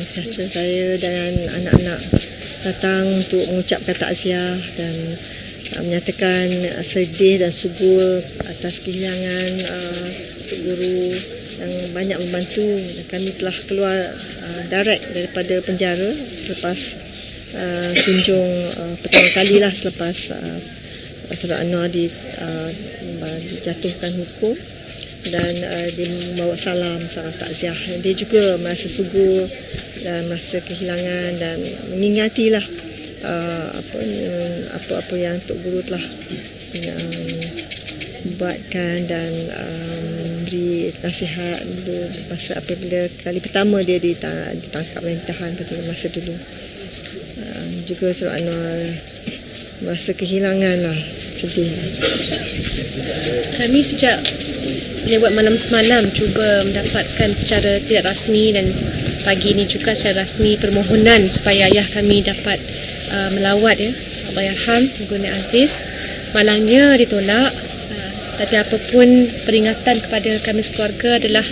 Sejahtera saya dan anak-anak datang untuk mengucapkan takziah dan uh, menyatakan uh, sedih dan subur atas kehilangan uh, Guru yang banyak membantu. Kami telah keluar uh, direct daripada penjara selepas uh, kunjung uh, pertama kali lah selepas uh, Saudara Anwar di, uh, dijatuhkan hukum dan uh, dia membawa salam salam takziah dia juga merasa subur dan merasa kehilangan dan mengingatilah uh, apa apa-apa yang Tok Guru telah um, buatkan dan um, beri nasihat dulu masa apabila kali pertama dia ditangkap dan ditahan pada masa dulu. Uh, juga Surah Anwar merasa kehilangan lah sedih. Kami sejak lewat malam semalam. Cuba mendapatkan secara tidak rasmi dan pagi ini juga secara rasmi permohonan supaya ayah kami dapat uh, melawat ya. Allah Yarham Guna Aziz. Malangnya ditolak. Uh, tapi apapun peringatan kepada kami sekeluarga adalah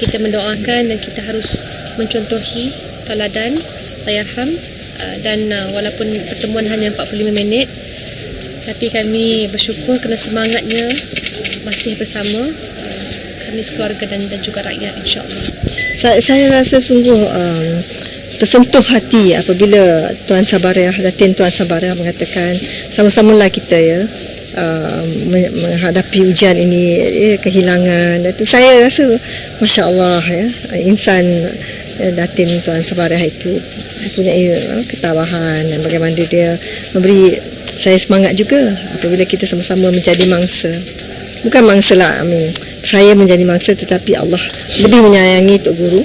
kita mendoakan dan kita harus mencontohi teladan Allah Yarham. Uh, dan uh, walaupun pertemuan hanya 45 minit tapi kami bersyukur kerana semangatnya masih bersama kami sekeluarga dan, dan juga rakyat insyaAllah. Saya, saya rasa sungguh um, tersentuh hati apabila Tuan Sabariah, Datin Tuan Sabariah mengatakan sama-samalah kita ya uh, menghadapi ujian ini eh, kehilangan itu saya rasa Masya Allah ya insan eh, Datin Tuan Sabariah itu punya uh, ketabahan dan bagaimana dia memberi saya semangat juga apabila kita sama-sama menjadi mangsa bukan mangsa lah I mean, saya menjadi mangsa tetapi Allah lebih menyayangi Tok Guru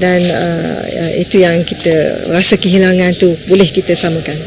dan uh, itu yang kita rasa kehilangan tu boleh kita samakan